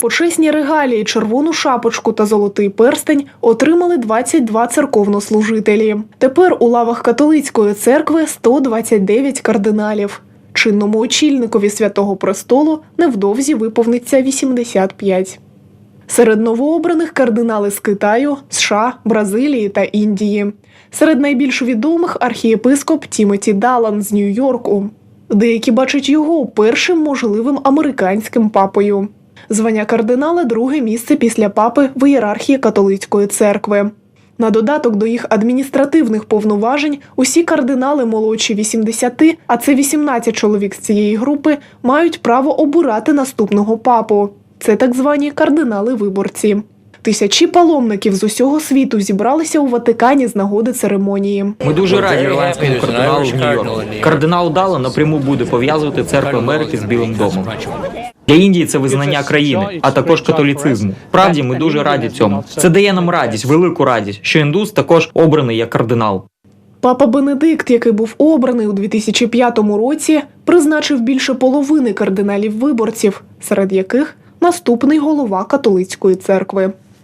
Почесні регалії, червону шапочку та золотий перстень отримали 22 церковнослужителі. Тепер у лавах католицької церкви 129 кардиналів. Чинному очільникові святого престолу невдовзі виповниться 85. Серед новообраних кардинали з Китаю, США, Бразилії та Індії. Серед найбільш відомих архієпископ Тімоті Далан з Нью-Йорку. Деякі бачать його першим можливим американським папою. Звання кардинала друге місце після папи в ієрархії католицької церкви. На додаток до їх адміністративних повноважень усі кардинали молодші 80, а це 18 чоловік з цієї групи, мають право обирати наступного папу. Це так звані кардинали-виборці. Тисячі паломників з усього світу зібралися у Ватикані з нагоди церемонії. Ми дуже раді ірландському кардиналу в Нью-Йорку. Кардинал Дала напряму буде пов'язувати церкву Америки з Білим домом. Для Індії це визнання країни, а також католіцизму. Справді, ми дуже раді цьому. Це дає нам радість, велику радість, що індус також обраний як кардинал. Папа Бенедикт, який був обраний у 2005 році, призначив більше половини кардиналів виборців, серед яких наступний голова католицької церкви.